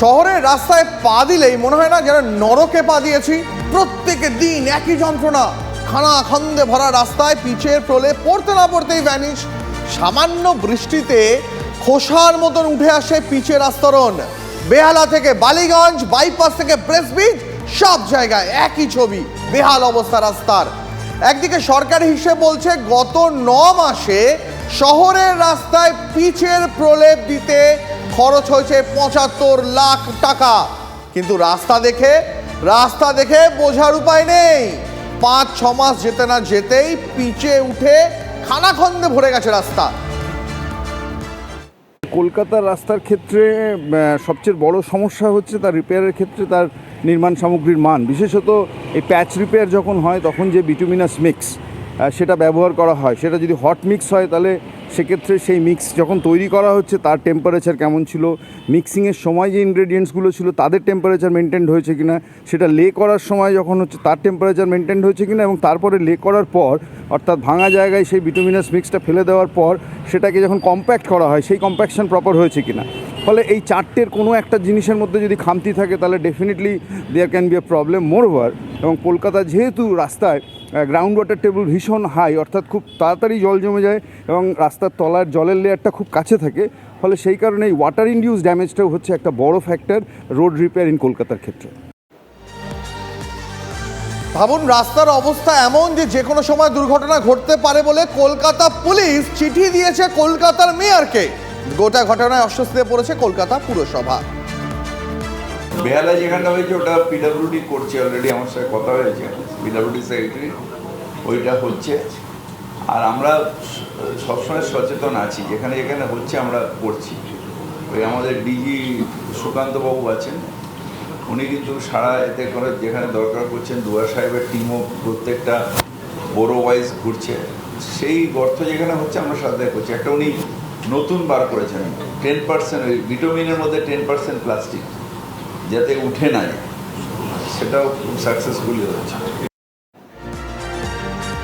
শহরের রাস্তায় পা দিলেই মনে হয় না যেন নরকে পা দিয়েছি। প্রত্যেক দিন একই যন্ত্রণা। খানা খন্দে ভরা রাস্তায় পিচের প্রলে পড়তে না পড়তেই ভ্যানিশ সামান্য বৃষ্টিতে খোসার মতন উঠে আসে পিচের আস্তরণ। বেহালা থেকে বালিগঞ্জ বাইপাস থেকে ব্রেসবিট সব জায়গায় একই ছবি, বেহাল অবস্থা রাস্তার। একদিকে সরকারি হিসেব বলছে গত ন মাসে শহরের রাস্তায় পিচের প্রলেপ দিতে খরচ হয়েছে পঁচাত্তর লাখ টাকা। কিন্তু রাস্তা দেখে রাস্তা দেখে বোঝার উপায় নেই। পাঁচ, ছ মাস যেতে না যেতেই পিচে উঠে খানাখন্দে ভরে গেছে রাস্তা। কলকাতার রাস্তার ক্ষেত্রে সবচেয়ে বড় সমস্যা হচ্ছে তার রিপেয়ারের ক্ষেত্রে তার নির্মাণ সামগ্রীর মান। বিশেষত এই প্যাচ রিপেয়ার যখন হয়, তখন যে বিটুমিনাস মিক্স সেটা ব্যবহার করা হয়। সেটা যদি হট মিক্স হয়, তাহলে সেক্ষেত্রে সেই মিক্স যখন তৈরি করা হচ্ছে, তার টেম্পারেচার কেমন ছিল? মিক্সিংয়ের সময় যে ইনগ্রেডিয়েন্টসগুলো ছিল, তাদের টেম্পারেচার মেনটেন হয়েছে কি না সেটা লে করার সময় যখন হচ্ছে, তার টেম্পারেচার মেনটেন হয়েছে কিনা? এবং তারপরে লে করার পর, অর্থাৎ ভাঙা জায়গায় সেই বিটুমিনাস মিক্সটা ফেলে দেওয়ার পর, সেটাকে যখন কম্প্যাক্ট করা হয়, সেই কম্প্যাকশন প্রপার হয়েছে কি না ফলে এই চারটের কোনো একটা জিনিসের মধ্যে যদি খামতি থাকে, তাহলে definitely there can be a problem moreover এবং কলকাতা যেহেতু রাস্তায় গ্রাউন্ড ওয়াটার টেবিল ভীষণ হাই অর্থাৎ খুব তাড়াতাড়ি জল জমে যায় এবং রাস্তার তলার জলের লেয়ারটা খুব কাছে থাকে। ফলে সেই কারণে এই ওয়াটার ইন্ডিউস ড্যামেজটাও হচ্ছে একটা বড় ফ্যাক্টর রোড রিপেয়ার ইন কলকাতার ক্ষেত্রে। ভাবুন, রাস্তার অবস্থা এমন যে যে কোনো সময় দুর্ঘটনা ঘটতে পারে বলে কলকাতা পুলিশ চিঠি দিয়েছে কলকাতার মেয়রকে গোটা ঘটনায় অস্বস্তিতে পড়েছে কলকাতা পুরসভা। বেহালা যেখানটা হয়েছে, ওটা পিডাব্লিউডি করছে অলরেডি আমার সাথে কথা হয়েছে। পিডাব্লিউডি সেক্রেটারি ওইটা হচ্ছে। আর আমরা সবসময় সচেতন আছি, যেখানে যেখানে হচ্ছে আমরা করছি। ওই আমাদের ডিজি সুকান্তবাবু আছেন, উনি কিন্তু সারা এতে করে যেখানে দরকার করছেন, দুয়ার সাহেবের টিমও প্রত্যেকটা বড় ওয়াইজ ঘুরছে। সেই গর্ত যেখানে হচ্ছে আমরা সাথে করছি। একটা উনি নতুন বার করেছেন টেন পার্সেন্ট ওই ভিটামিনের মধ্যে টেন পার্সেন্ট প্লাস্টিক যাতে উঠে না যায়। সেটাও খুব সাকসেসফুলি হচ্ছে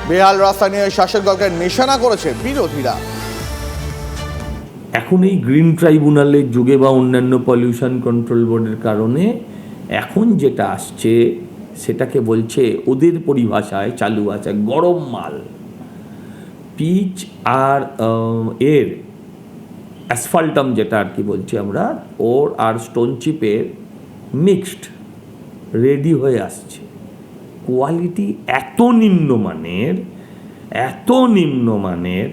বেহাল রাস্তা নিয়ে শাসক দলকে নিশানা করেছে বিরোধীরা। এখন এই গ্রিন ট্রাইব্যুনালের যুগে বা অন্যান্য পলিউশন কন্ট্রোল বোর্ডের কারণে এখন যেটা আসছে সেটাকে বলছে ওদের পরিভাষায় চালু আছে গরম মাল। পিচ আর আহ, এর অ্যাসফাল্টাম যেটা আর কি বলছি আমরা ওর আর স্টোন চিপের মিক্সড রেডি হয়ে আসছে। কোয়ালিটি এত নিম্নমানের এত নিম্নমানের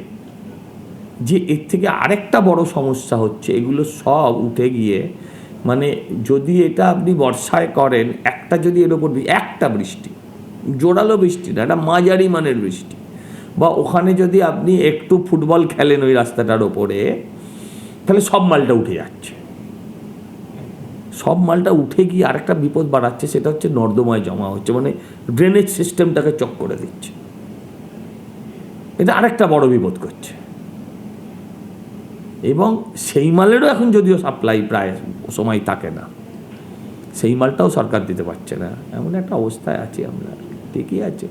যে এর থেকে আরেকটা বড় সমস্যা হচ্ছে, এগুলো সব উঠে গিয়ে মানে যদি এটা আপনি বর্ষায় করেন, একটা যদি এর ওপর একটা বৃষ্টি, জোরালো বৃষ্টি না একটা মাঝারি মানের বৃষ্টি, বা ওখানে যদি আপনি একটু ফুটবল খেলেন ওই রাস্তাটার ওপরে, তাহলে সব মালটা উঠে যাচ্ছে। সব মালটা উঠে গিয়ে আরেকটা বিপদ বাড়াচ্ছে, সেটা হচ্ছে নর্দমায় জমা হচ্ছে মানে ড্রেনেজ সিস্টেমটাকে চক করে দিচ্ছে। এটা আরেকটা বড় বিপদ করছে। এবং সেই মালেরও এখন যদিও সাপ্লাই প্রায় সময় থাকে না, সেই মালটাও সরকার দিতে পারছে না। এমন একটা অবস্থায় আছি আমরা, ঠিকই আছে।